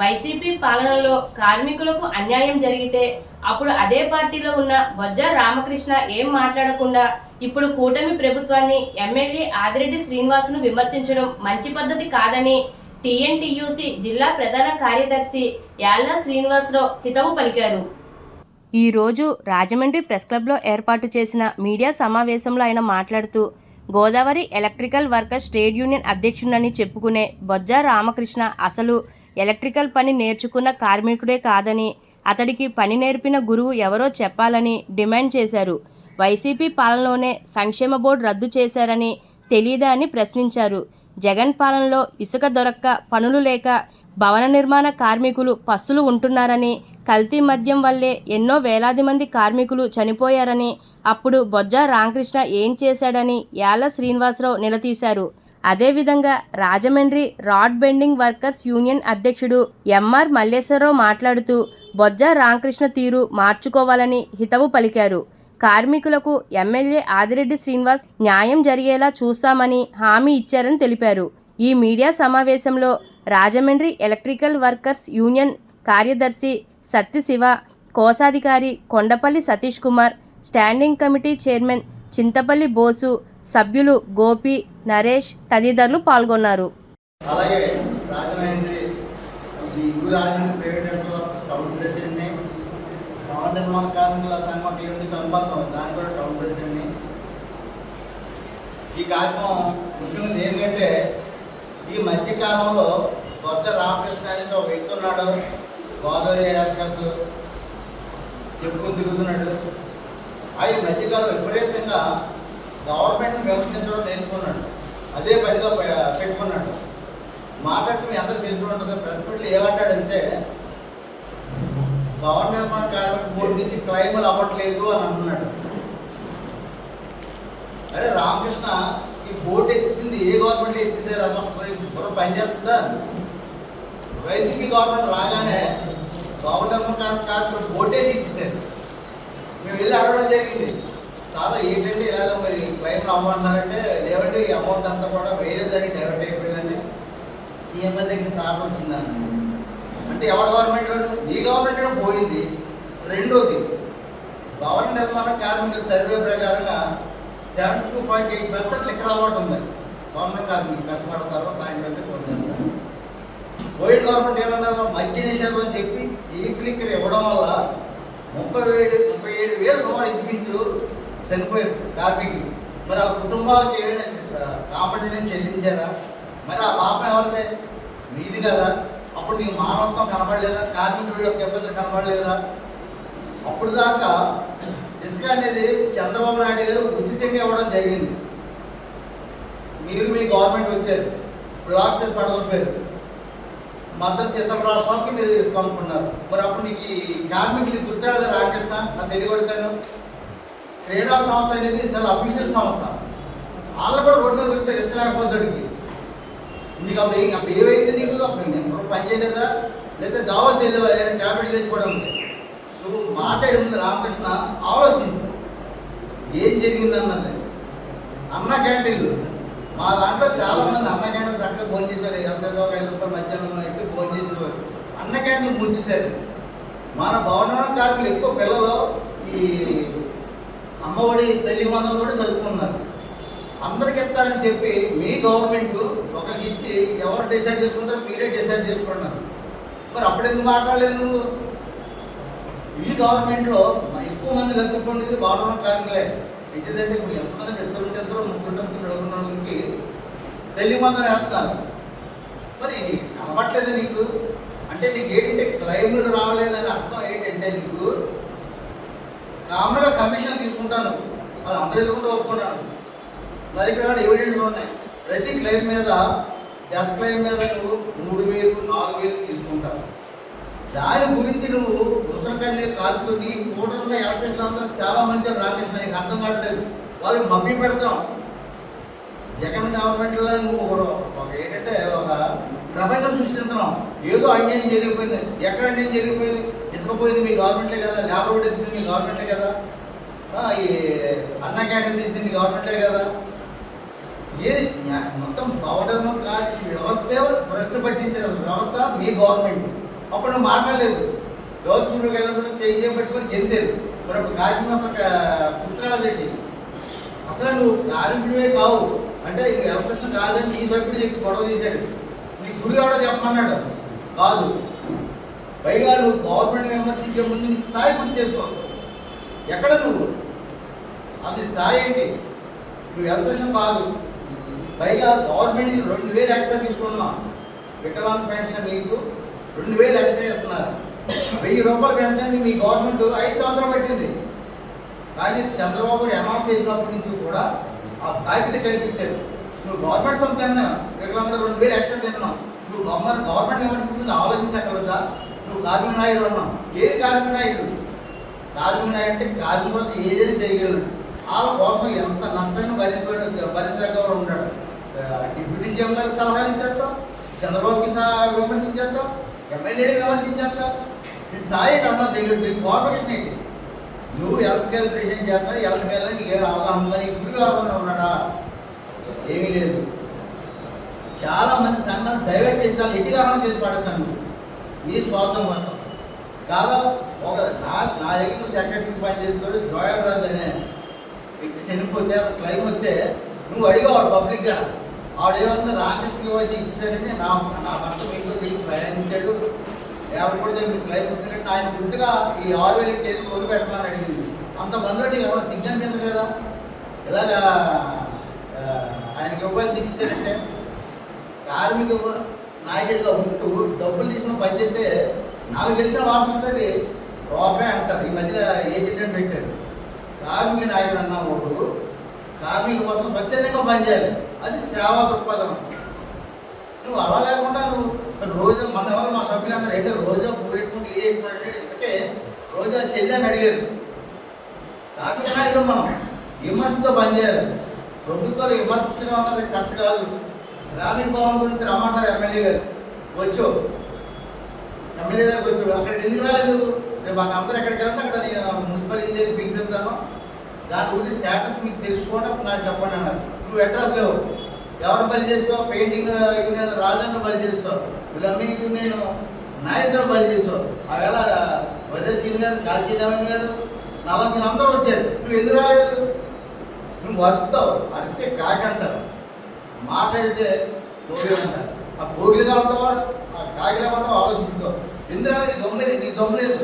YCP పాలనలో కార్మికులకు అన్యాయం జరిగితే అప్పుడు అదే పార్టీలో ఉన్న బొజ్జ రామకృష్ణ ఏం మాట్లాడకుండా ఇప్పుడు కూటమి ప్రభుత్వాన్ని ఎమ్మెల్యే ఆదిరెడ్డి శ్రీనివాసును విమర్శించడం మంచి పద్ధతి కాదని టీఎన్టీయూసీ జిల్లా ప్రధాన కార్యదర్శి యాల్లా శ్రీనివాసరావు హితవు పలికారు. ఈ రోజు రాజమండ్రి ప్రెస్ క్లబ్లో ఏర్పాటు చేసిన మీడియా సమావేశంలో ఆయన మాట్లాడుతూ Godavari electrical workers trade union అధ్యక్షుడని చెప్పుకునే బొజ్జ రామకృష్ణ అసలు ఎలక్ట్రికల్ పని నేర్చుకున్న కార్మికుడే కాదని అతడికి పని నేర్పిన గురువు ఎవరో చెప్పాలని డిమాండ్ చేశారు. వైసీపీ పాలనలోనే సంక్షేమ బోర్డు రద్దు చేశారని తెలీదా అని ప్రశ్నించారు. జగన్ పాలనలో ఇసుక దొరక్క పనులు లేక భవన నిర్మాణ కార్మికులు పస్సులు ఉంటున్నారని కల్తీ మద్యం వల్లే ఎన్నో వేలాది మంది కార్మికులు చనిపోయారని అప్పుడు బొజ్జ రామకృష్ణ ఏం చేశాడని యాల శ్రీనివాసరావు నిలదీశారు. అదేవిధంగా Rajahmundry rod bending workers union అధ్యక్షుడు ఎంఆర్ మల్లేశ్వరరావు మాట్లాడుతూ బొజ్జ రామకృష్ణ తీరు మార్చుకోవాలని హితవు పలికారు. కార్మికులకు ఎమ్మెల్యే ఆదిరెడ్డి శ్రీనివాస్ న్యాయం జరిగేలా చూస్తామని హామీ ఇచ్చారని తెలిపారు. ఈ మీడియా సమావేశంలో రాజమండ్రి ఎలక్ట్రికల్ వర్కర్స్ యూనియన్ కార్యదర్శి సత్యశివ కోశాధికారి Kondapalli Satish Kumar standing committee chairman Chintapalli Bosu సభ్యులు గోపి నరేష్ తదితరులు పాల్గొన్నారు. అలాగే ఈ ఊరు రాజమండ్రి టౌన్ ప్రెసిడెంట్ని భవన నిర్మాణ కార్మికుల సంఘం టీఎండి దాని కూడా టౌన్ ప్రెసిడెంట్ని. ఈ కార్యక్రమం ముఖ్యంగా దేనికంటే ఈ మధ్యకాలంలో కొత్త రామకృష్ణ ఒక వ్యక్తి ఉన్నాడు. గోదావరి ఎలక్షన్స్ చెప్పుకుని తిరుగుతున్నాడు. ఆ ఈ మధ్యకాలం విపరీతంగా గవర్నమెంట్ని విమర్శించడం నేర్చుకున్నాడు అదే పనిగా పెట్టుకున్నాడు. మాట్లాడితే మీ అందరూ తెలిసి ఉంటుంది ప్రతిపక్షులు ఏమంటాడంటే భవన నిర్మాణ కార్మిక బోర్డు నుంచి క్లైములు అవ్వట్లేదు అని అంటున్నాడు. అరే రామకృష్ణ ఈ బోర్డు ఎత్తింది ఏ గవర్నమెంట్ ఎత్తింది అసలు బుర్ర పనిచేస్తుందా వైసీపీ గవర్నమెంట్ రాగానే భవన నిర్మాణ కార్మిక బోర్డే తీసేసారు మేము వెళ్ళి అడగడం జరిగింది. చాలా ఏంటంటే ఎట్లా మరి లేవంటే ఈ అమౌంట్ అంతా కూడా వేరే దానికి డైవర్ట్ అయిపోయిందండి. సీఎం దగ్గర సార్ వచ్చిందండి. అంటే ఎవరి గవర్నమెంట్ ఈ గవర్నమెంట్ పోయింది. రెండోది భవన నిర్మాణ కార్మికుల సర్వే ప్రకారంగా seventy two point eight percent లెక్కల అలవాటు ఉంది. భవన కార్మికులు కష్టపడతారు సాయంత్రం పొందుతారు. పోయిన గవర్నమెంట్ ఏమన్నారు మద్య నిషేధం అని చెప్పి చీప్ లిక్కర్ ఇవ్వడం వల్ల ముప్పై వేలు ముప్పై ఏడు వేలు రూపాయలు ఇంచుమించు చనిపోయారు కార్మికులు. మరి ఆ కుటుంబాలకు ఏమైనా కాంపెన్సేషన్ చెల్లించారా మరి ఆ పాపం ఎవరిదే? మీది కదా. అప్పుడు నీకు మానవత్వం కనబడలేదా? కార్మికుడి యొక్క ఇబ్బందులు కనబడలేదా? అప్పుడు దాకా ఇసుక అనేది చంద్రబాబు నాయుడు గారు ఉచితంగా ఇవ్వడం జరిగింది. మీరు మీ గవర్నమెంట్ వచ్చారు. బ్లాక్ చేసి పడగొట్టారు. మద్దతు ఇతర రాష్ట్రాలకి మీరు ఇసుక అమ్ముకున్నారు మరి అప్పుడు నీకు ఈ కార్మికులకి గుర్తాడు రాకృష్ణ నా తెలియగొడతాను క్రీడా సంస్థ అనేది చాలా అఫీషియల్ సంస్థ. వాళ్ళు కూడా రోడ్డు మీద చూస్తే ఇసుక నీకు అప్పుడు అప్పుడు ఏవైతే నీకు? అప్పుడు నేను పని చేయలేదా? లేదా దావా వెళ్ళేవా ట్యాబ్లెట్ తెచ్చుకోవడం ఉంది నువ్వు మాట్లాడే ముందు రామకృష్ణ ఆలోచించు. ఏం జరిగిందన్నది అన్న క్యాంటీన్లు మా దాంట్లో చాలా మంది అన్న క్యాంటీన్ చక్కగా ఫోన్ చేశారు ఎంతేదో ఒక ఐదు రూపాయలు మధ్యాహ్నం అయితే ఫోన్ చేసేవారు. అన్న క్యాంటీన్ మూసేశారు. మన భవన కార్మికులు ఎక్కువ పిల్లలు ఈ అమ్మఒడి తల్లి వందలు కూడా చదువుకున్నారు. అందరికి ఇస్తారని చెప్పి మీ గవర్నమెంట్ ఒకరికి ఇచ్చి ఎవరు డిసైడ్ చేసుకుంటారో మీరే డిసైడ్ చేసుకున్నారు. మరి అప్పుడు ఎందుకు మాట్లాడలేదు నువ్వు? ఈ గవర్నమెంట్లో ఎక్కువ మంది లబ్ధి పొందేది భవన కార్మికులే. ఇప్పుడు ఎంతమంది ఇద్దరు ఇద్దరు ముగ్గురు పిల్లలకి తల్లి మందం వేస్తారు మరి ఇది కనబట్లేదు నీకు? అంటే నీకు ఏంటంటే క్లైమ్లు రావలేదని అర్థం ఏంటంటే నీకు కామన్గా కమిషన్ తీసుకుంటాను. అది అందరి దగ్గర ఒప్పుకున్నాను నా దగ్గర కూడా ఎవిడెన్స్ ఉన్నాయి. ప్రతి క్లెయిమ్ మీద డెత్ క్లెయిమ్ మీద నువ్వు మూడు వేలు నాలుగు వేలు తీసుకుంటావు. దాని గురించి నువ్వు ముసలికన్నీ కాలుతూ నీ కూటమిలో ఎలక్ట్రిక్ అందరూ చాలా మంచి రామకృష్ణ నీకు అర్థం కావట్లేదు. వాళ్ళకి మబ్బి పెడతాం జగన్ గవర్నమెంట్లో నువ్వు ఒక ఏంటంటే ఒక ప్రపంచం సృష్టిస్తున్నాం. ఏదో అన్యాయం జరిగిపోయింది. ఎక్కడ అన్యాయం జరిగిపోయింది? ఇసుకపోయింది మీ గవర్నమెంటే కదా. లేబర్ కూడా తీసింది మీ గవర్నమెంటే కదా. ఈ అన్న క్యాంటీన్ తీసింది మీ గవర్నమెంటే కదా. ఏది? మొత్తం పౌడర్ను కార్మిక వ్యవస్థ భ్రష్టు పట్టించిన వ్యవస్థ మీ గవర్నమెంట్ అప్పుడు నువ్వు మాట్లాడలేదు. గౌరవ వెళ్ళినప్పుడు చేయి పెట్టుకొని గెలిచారు మరి ఒక కార్యక్రమం పుట్టినది అసలు నువ్వు కార్మికుడివే కావు. అంటే నువ్వు ఎలక్ట్రిషన్ కాదని ఈ సభ్యుడు చెప్పి గొడవ తీశాడు గురి ఎవడో చెప్పమన్నాడు. కాదు. పైగా నువ్వు గవర్నమెంట్ విమర్శించే ముందు నీ స్థాయి గుర్తు చేసుకో. ఎక్కడ నువ్వు? అది స్థాయి ఏంటి? నువ్వు ఎలక్ట్రిషన్ కాదు. పైగా గవర్నమెంట్ రెండు వేలు ఎక్స్ట్రా తీసుకున్నావు వికలాంగ పెన్షన్ నీకు రెండు వేలు ఎక్స్ట్రా ఇస్తున్నారు. వెయ్యి రూపాయల పెన్షన్ మీ గవర్నమెంట్ ఐదు సంవత్సరాలు పెట్టింది. కానీ చంద్రబాబు అనౌన్స్ చేసినప్పటి నుంచి కూడా ఆ బాధ్యత కనిపించారు నువ్వు గవర్నమెంట్ సొంత వికలాంగులు రెండు వేలు ఎక్స్ట్రా తిన్నావు నువ్వు గవర్నమెంట్ గవర్నమెంట్ ఏమనిపించింది ఆలోచించగలదా నువ్వు కార్మిక నాయుడు అన్నావు. ఏది కార్మిక నాయుడు కార్మిక నాయుడు అంటే కార్మికులకు ఏదైనా చేయగలడు. వాళ్ళ కోసం ఎంత నష్టాన్ని భరించ భరించగలవాడు ఉంటాడు. డిప్యూటీ సీఎం గారికి సలహాలు ఇచ్చేస్తాం చంద్రబాబుకి విమర్శించేస్తాం ఎమ్మెల్యేని విమర్శించేస్తాం ఈ స్థాయి కన్నా దగ్గర కోఆపరేషన్ ఏంటి? నువ్వు ఎలక్ట్రికల్ ప్రెసిడెంట్ చేస్తావు ఎలక్ట్రికల్ నీకు అవగాహన ఉందా నీకు గురి అవగాహన ఉన్నాడా? ఏమీ లేదు. చాలా మంది సంఘాలు డైవర్ట్ చేసి వాళ్ళు చేసి పడేసాను నీ స్వార్థం కోసం. కాదా ఒక నా నా దగ్గర సెక్రటరీ పని చేస్తాడు జోయల్ రాజు అనే వ్యక్తి చనిపోతే క్లైమ్ వస్తే నువ్వు అడిగావాడు పబ్లిక్గా. ఆవిడేమంతా రామకృష్ణ వచ్చి ఇచ్చారంటే నా నా భర్త మీతో దిగి ప్రయాణించాడు. లేకపోతే మీకు క్లైమ్ వచ్చినట్టు ఆయన గుర్తుగా ఈ ఆరు వేలు కేసు కొనుపెట్టమని పెట్టమని అడిగింది. అంతమందిలో నీకు ఎవరు సిగ్గనిపించలేదా? ఇలాగా రూపాయలు ఇవ్వాలి తీసేసారంటే కార్మిక నాయకుడిగా ఉంటూ డబ్బులు తీసుకుని పని చేస్తే నాకు తెలిసిన వాసన ఉంటుంది. ప్రోగ్రామ్ అంటారు. ఈ మధ్య ఏజెంట్ అని పెట్టారు? కార్మిక నాయకుడు అన్న ఒకడు కార్మిక కోసం స్వచ్ఛందంగా పనిచేయాలి అది సేవా దృక్పథం. నువ్వు అలా లేకుండా నువ్వు రోజా మన ఎవరు మా సభ్యులందరూ ఏంటో రోజా పూరెట్టుకుంటూ ఏ ఎక్కుంటే ఇంతకే రోజా చెల్లి అని అడిగారు. కార్మిక నాయకుడు మనం విమర్శతో పనిచేయాలి ప్రభుత్వాలు విమర్శించడం అన్నది కరెక్ట్ కాదు. గ్రామీణ భవన్ గురించి రమ్మంటారు ఎమ్మెల్యే గారు. వచ్చు ఎమ్మెల్యే గారికి వచ్చు అక్కడ ఎందుకు రాలేదు? రేపు మాకు అందరూ ఎక్కడికి వెళ్తే అక్కడ నేను మున్సిపల్ ఇంజనీర్ పిలిపిస్తాను దాని గురించి స్టేటస్ మీకు తెలుసుకోండి అప్పుడు నాకు చెప్పండి అన్నారు. నువ్వు అడ్రస్ లేవు. ఎవరు బలి చేస్తావు? పెయింటింగ్ యూనియన్ రాజన్న బలి చేస్తావు. ప్లంబింగ్ యూనియన్ నాగేశ్వరం బలి చేస్తావు. ఆవేళ వడ్డే గారు కాశీరామన్ గారు నలభై అందరూ వచ్చారు. నువ్వు ఎందుకు రాలేదు? నువ్వు వస్తావు. కాగిత అంటారు. మాట అయితే భోగి అంటారు. ఆ భోగిలుగా ఉంటావా ఆ కాకిలా ఉంటావు ఆలోచించుకో. ఎందుకు నీ దొమ్మలేదు నీ దొమ్మలేదు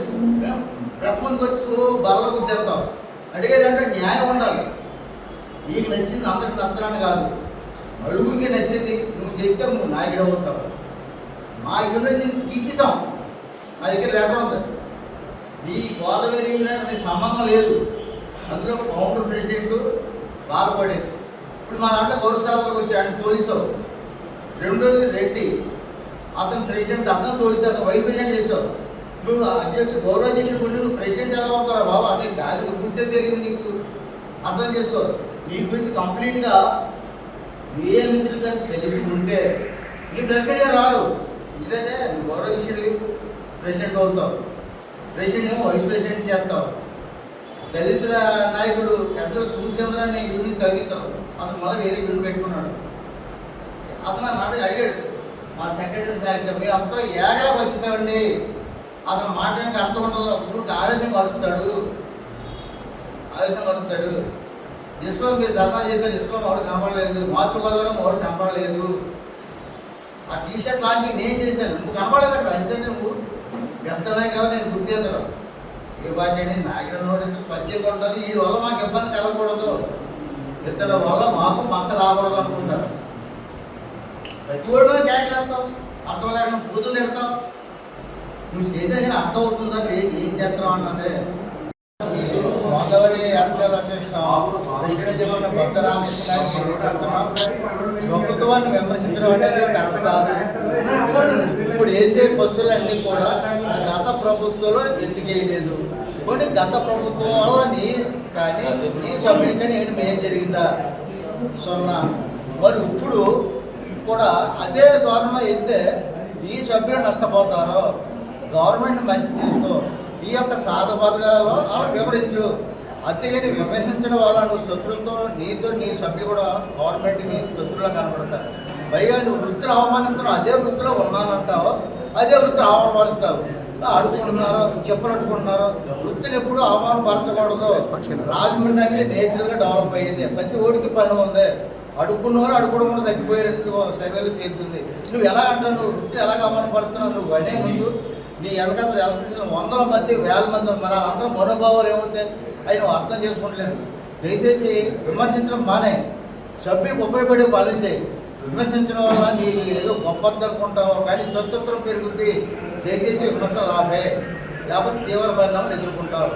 ప్రెస్ ముందుకు వచ్చి బల్ల గుద్దేస్తావు అడిగేదంటే న్యాయం ఉండాలి. నీకు నచ్చింది అందరికి నచ్చడానికి కాదు. నలుగురికి నచ్చింది నువ్వు చేస్తే నువ్వు నాయకుడు అవుతావు మా యూనియన్ నేను తీసేసాం నా దగ్గర లెటర్ ఉంది. ఈ గోదావరి సంబంధం లేదు. అందులో ఫౌండర్ ప్రెసిడెంట్ బాధపడేది ఇప్పుడు మా దాంట్లో గౌరవ సేవలకు వచ్చాడు ఆయన పోలీసు రెండోది రెడ్డి. అతను ప్రెసిడెంట్ అతను పోలీసు అతను వైస్ ప్రెసిడెంట్ చేసావు నువ్వు అధ్యక్ష గౌరవ అధ్యక్షుడు ఉండి నువ్వు ప్రెసిడెంట్ ఎలా అవుతారా బాబు? అట్లా దాని గురించే తెలియదు నీకు. అర్థం చేసుకో. నీ గురించి కంప్లీట్గా ఏ మిత్రులు తెలిసి ఉంటే నీ ప్రెసిడెంట్గా రారు. ఇదంటే గౌరవ అధ్యక్షుడు ప్రెసిడెంట్ అవుతావు. ప్రెసిడెంట్ ఏమో వైస్ ప్రెసిడెంట్ చేస్తావు. దళితుల నాయకుడు ఎంతో సూర్యచంద్రాన్ని యూనిట్ తగ్గిస్తాం అతను మొదలు వేరే యూనియన్ పెట్టుకున్నాడు. అతను నాడు అడిగాడు. మా సెక్రటరీ సార్ మీ అంతా ఏగలా వచ్చేసామండి అతను మాట్లాడడానికి అర్థం ఉండదు ఊరికి ఆవేశంగా అరుపుతాడు ఆవేశంగా అరుపుతాడు ఇసుకలో మీరు ధర్నా చేశారు ఇసుకలో ఎవరు కనపడలేదు. మాతృగోదావరం ఎవరు కనపడలేదు. ఆ టీషర్ట్ లాంటివి నేను చేశాను. నువ్వు కనపడలేదు అక్కడ. అంతే నువ్వు ఎంత కాబట్టి నేను గుర్తు ఏ బాధ్యత అనేది నాయకుడు నోటి ఉండాలి ఈ వల్ల మాకు ఇబ్బంది కలగకూడదు. ఇతడు వల్ల మాకు మచ్చ రాకూడదు అనుకుంటారు. ప్రతి ఊళ్ళో అర్థం లేకుండా పూజలు తిడతాం నువ్వు చేసిన అర్థం అవుతుందా ఏం ఏం చేస్తావు అన్నదే గోదావరి అంటల చెప్పిన భక్త ప్రభుత్వాన్ని విమర్శించడం అనేది కరెక్ట్ కాదు. ఇప్పుడు వేసే బస్సులన్నీ కూడా గత ప్రభుత్వంలో ఎందుకేయలేదు కొన్ని గత ప్రభుత్వం వల్ల నీ కానీ నీ సభ్యుడి కానీ ఏం జరిగిందా? సున్నా. మరి ఇప్పుడు కూడా అదే ధోరణిలో వెళ్తే ఈ సభ్యులు నష్టపోతారో? గవర్నమెంట్ మంచి చేసుకో ఈ యొక్క సాధపథకాలలో వాళ్ళకి వివరించు. అంతేగాని విమర్శించడం వల్ల నువ్వు శత్రులతో నీతో నీ సభ్యులు కూడా గవర్నమెంట్కి శత్రువులా కనబడతారు. పైగా నువ్వు వృత్తిని అవమానించడం అదే వృత్తిలో ఉన్నానంటావు అదే వృత్తిని అవమానపరుస్తావు అడుకుంటున్నారు చెప్పనట్టుకుంటున్నారు వృత్తిని ఎప్పుడు అవమానపరచకూడదు. రాజమండ్రి అనేది నేచురల్గా డెవలప్ అయ్యింది. ప్రతి ఓడికి పని ఉంది. అడుక్కున్నవారు అడుకోవడం కూడా తగ్గిపోయేది సర్వేలు తీరుతుంది. నువ్వు ఎలా అంటావు నువ్వు వృత్తిని ఎలాగ అవమానపడుతున్నావు నువ్వు అనే ముందు నీ వెనకాల ఎలక్ట్రికల్ వందల మంది వేల మంది మన మరి అందరూ మనోభావాలు ఏమవుతాయి అవి నువ్వు అర్థం చేసుకోవట్లేదు. దయచేసి విమర్శించడం మానే. సభ్యులకు ఉపయోగపడే పాలన చేయి. విమర్శించడం వల్ల నీ ఏదో గొప్పది అనుకుంటావు కానీ స్వతంత్రం పెరుగుద్ది. దయచేసి విమర్శలు ఆపే. లేకపోతే తీవ్ర పరిణామాలు ఎదుర్కొంటావు.